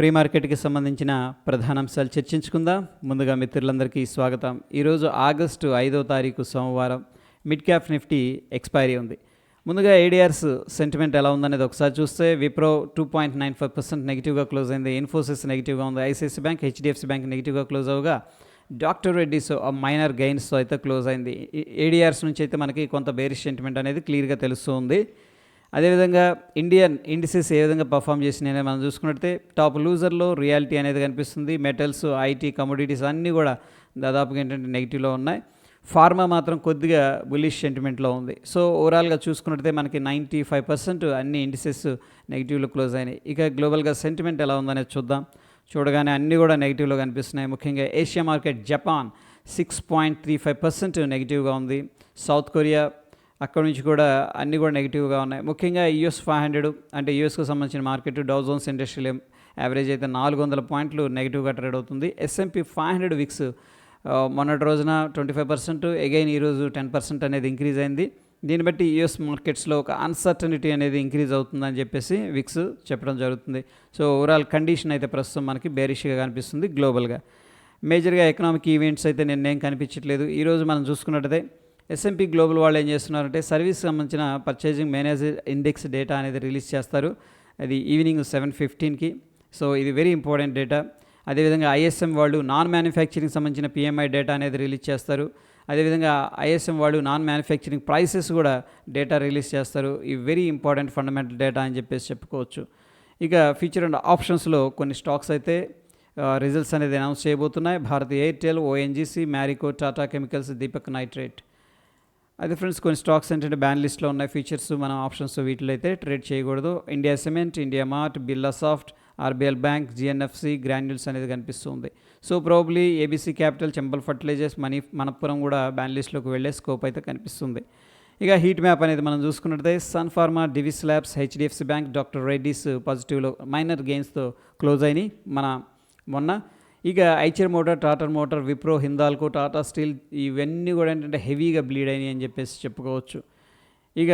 Pre మార్కెట్కి సంబంధించిన ప్రధాన అంశాలు చర్చించుకుందాం. ముందుగా మిత్రులందరికీ స్వాగతం. ఈరోజు ఆగస్టు ఐదో తారీఖు సోమవారం. మిడ్ క్యాప్ నిఫ్టీ ఎక్స్పైరీ ఉంది. ముందుగా ఏడిఆర్స్ సెంటిమెంట్ ఎలా ఉందనేది ఒకసారి చూస్తే Wipro two point nine five percent నెగిటివ్గా క్లోజ్ అయింది. ఇన్ఫోసిస్ నెగిటివ్గా ఉంది. ఐసిఐసి బ్యాంక్ హెచ్డిఎఫ్సి బ్యాంక్ నెగిటివ్గా క్లోజ్ అవగా డాక్టర్ రెడ్డిస్ మైనర్ గెయిన్స్తో అయితే క్లోజ్ అయింది. ఏడిఆర్స్ నుంచి అయితే మనకి కొంత బేరిష్ సెంటిమెంట్ అనేది క్లియర్గా తెలుస్తుంది అదేవిధంగా ఇండియన్ ఇండిసెస్ ఏ విధంగా పర్ఫామ్ చేసినాయని మనం చూసుకున్నట్టే టాప్ లూజర్లో రియాలిటీ అనేది కనిపిస్తుంది. మెటల్స్ ఐటీ కమోడిటీస్ అన్నీ కూడా దాదాపుగా ఏంటంటే నెగిటివ్లో ఉన్నాయి. ఫార్మా మాత్రం కొద్దిగా బులిష్ సెంటిమెంట్లో ఉంది. సో ఓవరాల్గా చూసుకున్నట్టే మనకి నైంటీ ఫైవ్ పర్సెంట్ అన్ని ఇండిసెస్ నెగిటివ్లో క్లోజ్ అయినాయి. ఇక గ్లోబల్గా సెంటిమెంట్ ఎలా ఉందనేది చూద్దాం. చూడగానే అన్నీ కూడా నెగిటివ్లో కనిపిస్తున్నాయి. ముఖ్యంగా Asia market Japan six point three five percent నెగిటివ్గా ఉంది. సౌత్ కొరియా అక్కడ నుంచి కూడా అన్నీ కూడా నెగిటివ్గా ఉన్నాయి. ముఖ్యంగా యూఎస్ ఫైవ్ హండ్రెడ్ అంటే యూఎస్కు సంబంధించిన market Dow Jones industrial average అయితే నాలుగు వందల పాయింట్లు నెగిటివ్గా ట్రేడ్ అవుతుంది. ఎస్ఎంపి ఫైవ్ హండ్రెడ్ విక్స్ మొన్నటి రోజున ట్వంటీ ఫైవ్ పర్సెంట్ అగైన్ ఈరోజు టెన్ పర్సెంట్ అనేది ఇంక్రీజ్ అయింది. దీన్ని బట్టి యుఎస్ మార్కెట్స్లో ఒక అన్సర్టనిటీ అనేది ఇంక్రీజ్ అవుతుందని చెప్పేసి విక్స్ చెప్పడం జరుగుతుంది. సో ఓవరాల్ కండిషన్ అయితే ప్రస్తుతం మనకి బేరిష్గా కనిపిస్తుంది గ్లోబల్గా మేజర్గా ఎకనామిక్ ఈవెంట్స్ అయితే నిన్నేం కనిపించట్లేదు. ఈరోజు మనం చూసుకున్నట్టయితే ఎస్ఎంపీ గ్లోబల్ వాళ్ళు ఏం చేస్తున్నారంటే సర్వీస్ సంబంధించిన పర్చేజింగ్ మేనేజర్ ఇండెక్స్ డేటా అనేది రిలీజ్ చేస్తారు. అది ఈవినింగ్ సెవెన్ ఫిఫ్టీన్కి సో ఇది వెరీ ఇంపార్టెంట్ డేటా అదేవిధంగా ఐఎస్ఎం వాళ్ళు నాన్ మ్యానుఫ్యాక్చరింగ్ సంబంధించిన పిఎంఐ డేటా అనేది రిలీజ్ చేస్తారు. అదేవిధంగా ఐఎస్ఎం వాళ్ళు నాన్ మ్యానుఫ్యాక్చరింగ్ ప్రైసెస్ కూడా డేటా రిలీజ్ చేస్తారు. ఈ వెరీ ఇంపార్టెంట్ ఫండమెంటల్ డేటా అని చెప్పేసి చెప్పుకోవచ్చు. ఇక ఫ్యూచర్ అండ్ ఆప్షన్స్లో కొన్ని స్టాక్స్ అయితే రిజల్ట్స్ అనేది అనౌన్స్ చేయబోతున్నాయి. Bharat Airtel ONGC Marico Tata chemicals Deepak nitrate అదే ఫ్రెండ్స్ కొన్ని స్టాక్స్ ఏంటంటే బ్యాన్ లిస్ట్లో ఉన్నాయి. ఫీచర్స్ మనం ఆప్షన్స్ వీటిలో అయితే ట్రేడ్ చేయకూడదు. India cement India mart Birla soft RBL bank GNFC granules అనేది కనిపిస్తుంది. So probably ABC capital Chambal fertilizers money Manappuram కూడా బ్యాన్ లిస్ట్లోకి వెళ్ళే స్కోప్ అయితే కనిపిస్తుంది. ఇక హీట్ మ్యాప్ అనేది మనం చూసుకున్నట్టయితే sun pharma Divi's labs HDFC bank Dr Reddy's పాజిటివ్లో minor గెయిన్స్తో క్లోజ్ అయినాయి. మన మొన్న ఇక Eicher motor Tata motor Wipro Hindalco Tata steel ఇవన్నీ కూడా ఏంటంటే హెవీగా బ్లీడ్ అయినాయి అని చెప్పేసి చెప్పుకోవచ్చు. ఇక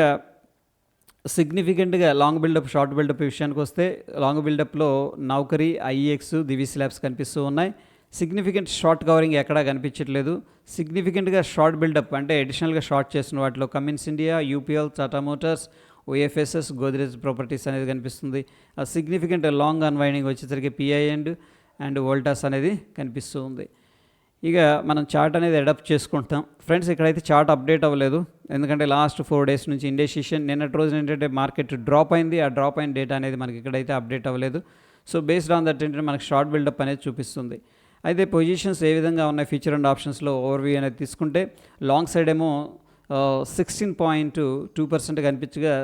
సిగ్నిఫికెంట్గా లాంగ్ బిల్డప్ షార్ట్ బిల్డప్ విషయానికి వస్తే లాంగ్ బిల్డప్లో నౌకరీ ఐఎక్స్ దివి స్లాబ్స్ కనిపిస్తూ ఉన్నాయి. సిగ్నిఫికెంట్ షార్ట్ కవరింగ్ ఎక్కడా కనిపించట్లేదు. సిగ్నిఫికెంట్గా షార్ట్ బిల్డప్ అంటే అడిషనల్గా షార్ట్ చేసిన వాటిలో Cummins India UPL Tata Motors OFSS Godrej Properties అనేది కనిపిస్తుంది. ఆ సిగ్నిఫికెంట్ లాంగ్ అన్వైండింగ్ వచ్చేసరికి పిఐ అండ్ అండ్ వోల్టాస్ అనేది కనిపిస్తూ ఉంది. ఇక మనం చార్ట్ అనేది అడాప్ట్ చేసుకుంటాం. ఫ్రెండ్స్ ఇక్కడైతే చార్ట్ అప్డేట్ అవ్వలేదు. ఎందుకంటే లాస్ట్ ఫోర్ డేస్ నుంచి ఇండెసిషన్ నిన్నటి రోజున ఏంటంటే మార్కెట్ డ్రాప్ అయింది. ఆ డ్రాప్ అయిన డేటా అనేది మనకి ఇక్కడైతే అప్డేట్ అవ్వలేదు. సో బేస్డ్ ఆన్ దట్ ఏంటంటే మనకి షార్ట్ బిల్డప్ అనేది చూపిస్తుంది. అయితే పొజిషన్స్ ఏ విధంగా ఉన్నాయి? ఫ్యూచర్ అండ్ ఆప్షన్స్లో ఓవర్వ్యూ అనేది తీసుకుంటే లాంగ్ సైడ్ ఏమో సిక్స్టీన్ పాయింట్ టూ పర్సెంట్ కనిపించగా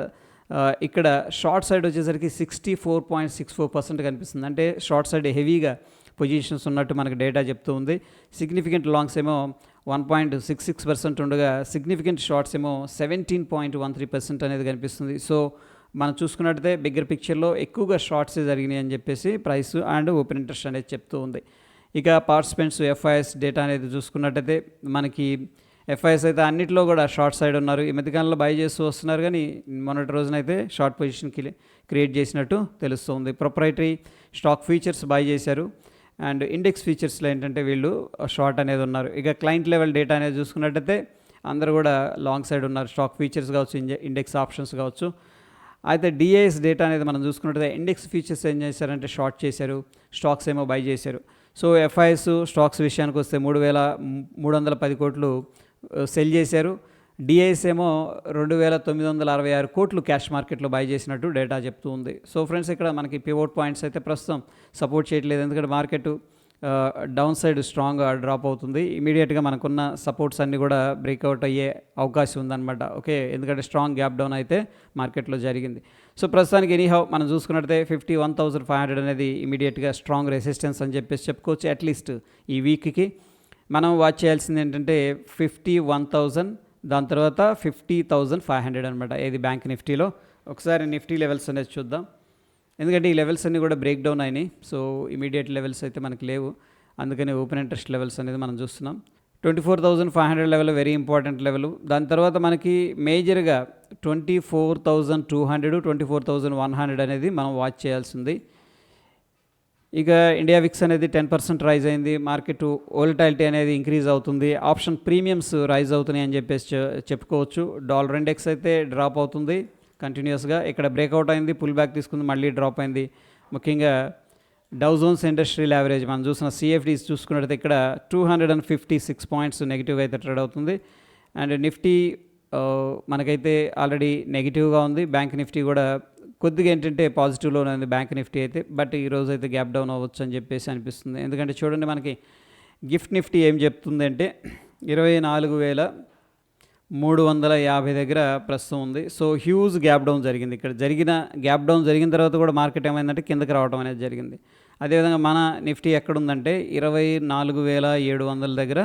ఇక్కడ షార్ట్ సైడ్ వచ్చేసరికి sixty four point six four percent కనిపిస్తుంది. అంటే షార్ట్ సైడ్ హెవీగా పొజిషన్స్ ఉన్నట్టు మనకు డేటా చెప్తూ ఉంది. సిగ్నిఫికెంట్ లాంగ్స్ ఏమో one point six six percent ఉండగా సిగ్నిఫికెంట్ షార్ట్స్ ఏమో seventeen point one three percent అనేది కనిపిస్తుంది. సో మనం చూసుకున్నట్టయితే బిగ్గర్ పిక్చర్లో ఎక్కువగా షార్ట్స్ జరిగినాయి అని చెప్పేసి ప్రైస్ అండ్ ఓపెన్ ఇంట్రెస్ట్ అనేది చెప్తూ ఉంది. ఇక పార్టిసిపెంట్స్ ఎఫ్ఐఎస్ డేటా అనేది చూసుకున్నట్టయితే మనకి ఎఫ్ఐఎస్ అయితే అన్నింటిలో కూడా షార్ట్ సైడ్ ఉన్నారు. ఈ మధ్యకాలంలో బై చేస్తూ వస్తున్నారు కానీ మొన్నటి రోజునైతే షార్ట్ పొజిషన్ క్రియేట్ చేసినట్టు తెలుస్తుంది. ప్రొప్రైటరీ స్టాక్ ఫీచర్స్ బై చేశారు. అండ్ ఇండెక్స్ ఫీచర్స్లో ఏంటంటే వీళ్ళు షార్ట్ అనేది ఉన్నారు. ఇక క్లయింట్ లెవెల్ డేటా అనేది చూసుకున్నట్టయితే అందరూ కూడా లాంగ్ సైడ్ ఉన్నారు. స్టాక్ ఫీచర్స్ కావచ్చు ఇండెక్స్ ఆప్షన్స్ కావచ్చు. అయితే డిఐఎస్ డేటా అనేది మనం చూసుకున్నట్టయితే ఇండెక్స్ ఫీచర్స్ ఏం చేశారంటే షార్ట్ చేశారు. స్టాక్స్ ఏమో బై చేశారు. సో ఎఫ్ఐఎస్ స్టాక్స్ విషయానికి వస్తే మూడు వేల మూడు వందల పది కోట్లు సెల్ చేశారు. డిఐఎస్ ఏమో రెండు వేల తొమ్మిది వందల అరవై ఆరు కోట్లు క్యాష్ మార్కెట్లో బై చేసినట్టు డేటా చెప్తూ ఉంది. సో ఫ్రెండ్స్ ఇక్కడ మనకి పివోట్ పాయింట్స్ అయితే ప్రస్తుతం సపోర్ట్ చేయట్లేదు. ఎందుకంటే మార్కెట్ డౌన్ సైడ్ స్ట్రాంగ్గా డ్రాప్ అవుతుంది. ఇమీడియట్గా మనకున్న సపోర్ట్స్ అన్నీ కూడా బ్రేక్అవుట్ అయ్యే అవకాశం ఉందన్నమాట. ఓకే ఎందుకంటే స్ట్రాంగ్ గ్యాప్ డౌన్ అయితే మార్కెట్లో జరిగింది. సో ప్రస్తుతానికి ఎనీహౌ మనం చూసుకున్నట్టే fifty one thousand five hundred అనేది ఇమీడియట్గా స్ట్రాంగ్ రెసిస్టెన్స్ అని చెప్పేసి చెప్పుకోవచ్చు అట్లీస్ట్ ఈ వీక్కి మనం వాచ్ చేయాల్సింది ఏంటంటే ఫిఫ్టీ వన్ థౌజండ్ దాని తర్వాత ఫిఫ్టీ థౌజండ్ ఫైవ్ హండ్రెడ్ అనమాట ఏది బ్యాంక్ నిఫ్టీలో? ఒకసారి నిఫ్టీ లెవెల్స్ అనేది చూద్దాం. ఎందుకంటే ఈ లెవెల్స్ అన్నీ కూడా బ్రేక్ డౌన్ అయినాయి. సో ఇమీడియట్ లెవెల్స్ అయితే మనకి లేవు. అందుకని ఓపెన్ ఇంట్రెస్ట్ లెవెల్స్ అనేది మనం చూస్తున్నాం. Twenty four thousand five hundred level very important level. దాని తర్వాత మనకి మేజర్గా twenty four thousand two hundred twenty four thousand one hundred అనేది మనం వాచ్ చేయాల్సింది. ఇక ఇండియా విక్స్ అనేది టెన్ పర్సెంట్ రైజ్ అయింది. మార్కెట్ ఓల్టాలిటీ అనేది ఇంక్రీజ్ అవుతుంది. ఆప్షన్ ప్రీమియమ్స్ రైజ్ అవుతున్నాయి అని చెప్పేసి చెప్పుకోవచ్చు. డాలర్ ఇండెక్స్ అయితే డ్రాప్ అవుతుంది. కంటిన్యూస్గా ఇక్కడ బ్రేక్అవుట్ అయింది. పుల్ బ్యాక్ తీసుకుంది. మళ్ళీ డ్రాప్ అయింది. ముఖ్యంగా డౌజోన్స్ ఇండస్ట్రియల్ యావరేజ్ మనం చూసిన సిఎఫ్డీస్ చూసుకున్నట్టయితే ఇక్కడ two hundred and fifty six points negative అయితే ట్రేడ్ అవుతుంది. అండ్ నిఫ్టీ uh, మనకైతే ఆల్రెడీ నెగిటివ్గా ఉంది. బ్యాంక్ నిఫ్టీ కూడా కొద్దిగా ఏంటంటే పాజిటివ్లో ఉంది బ్యాంక్ నిఫ్టీ అయితే బట్ ఈరోజు అయితే గ్యాప్ డౌన్ అవ్వచ్చు అని చెప్పేసి అనిపిస్తుంది. ఎందుకంటే చూడండి మనకి గిఫ్ట్ నిఫ్టీ ఏం చెప్తుంది అంటే ఇరవై నాలుగు వేల మూడు వందల యాభై దగ్గర ప్రస్తుతం ఉంది. సో హ్యూజ్ గ్యాప్ డౌన్ జరిగింది ఇక్కడ. జరిగిన గ్యాప్ డౌన్ జరిగిన తర్వాత కూడా మార్కెట్ ఏమైందంటే కిందకి రావడం అనేది జరిగింది. అదేవిధంగా మన నిఫ్టీ ఎక్కడుందంటే ఇరవై నాలుగు వేల ఏడు వందల దగ్గర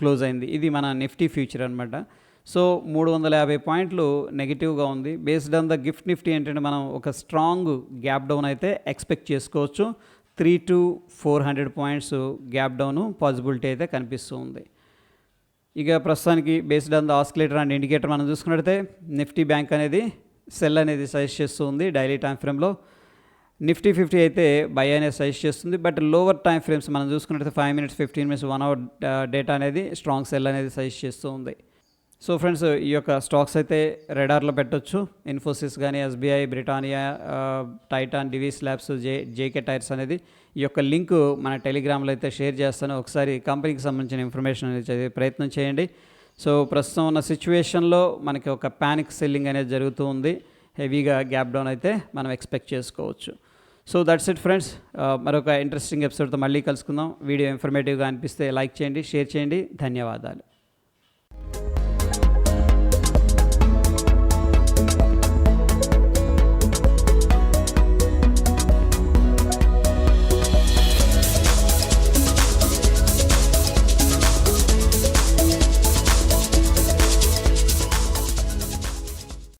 క్లోజ్ అయింది. ఇది మన నిఫ్టీ ఫ్యూచర్ అనమాట సో మూడు వందల యాభై పాయింట్లు నెగిటివ్గా ఉంది. Based on the GIFT Nifty ఏంటంటే మనం ఒక స్ట్రాంగ్ గ్యాప్ డౌన్ అయితే ఎక్స్పెక్ట్ చేసుకోవచ్చు. Three to four hundred points gap down possibility అయితే కనిపిస్తూ ఉంది. ఇక ప్రస్తుతానికి based on the oscillator and indicator మనం చూసుకున్నట్టయితే నిఫ్టీ బ్యాంక్ అనేది సెల్ అనేది సజెస్ట్ చేస్తూ ఉంది డైలీ టైం ఫ్రేమ్లో. నిఫ్టీ ఫిఫ్టీ అయితే బై అనేది సజెస్ట్ చేస్తుంది. బట్ లోవర్ టైం ఫ్రేమ్స్ మనం చూసుకున్నట్టయితే five minutes fifteen minutes one hour data అనేది స్ట్రాంగ్ సెల్ అనేది సజెస్ట్ చేస్తూ ఉంది. సో ఫ్రెండ్స్ uh, ఈ యొక్క స్టాక్స్ అయితే రెడార్లో పెట్టొచ్చు. ఇన్ఫోసిస్ కానీ SBI Britannia Titan Divi's labs J JK tyres అనేది ఈ యొక్క లింక్ మన టెలిగ్రామ్లో అయితే షేర్ చేస్తాను. ఒకసారి కంపెనీకి సంబంధించిన ఇన్ఫర్మేషన్ అనేది చదివే ప్రయత్నం చేయండి. సో ప్రస్తుతం ఉన్న సిచ్యువేషన్లో మనకి ఒక ప్యానిక్ సెల్లింగ్ అనేది జరుగుతూ ఉంది. హెవీగా గ్యాప్ డౌన్ అయితే మనం ఎక్స్పెక్ట్ చేసుకోవచ్చు. సో దట్స్ ఇట్ ఫ్రెండ్స్ మరొక ఇంట్రెస్టింగ్ ఎపిసోడ్తో మళ్ళీ కలుసుకుందాం. వీడియో ఇన్ఫర్మేటివ్గా అనిపిస్తే లైక్ చేయండి షేర్ చేయండి. ధన్యవాదాలు.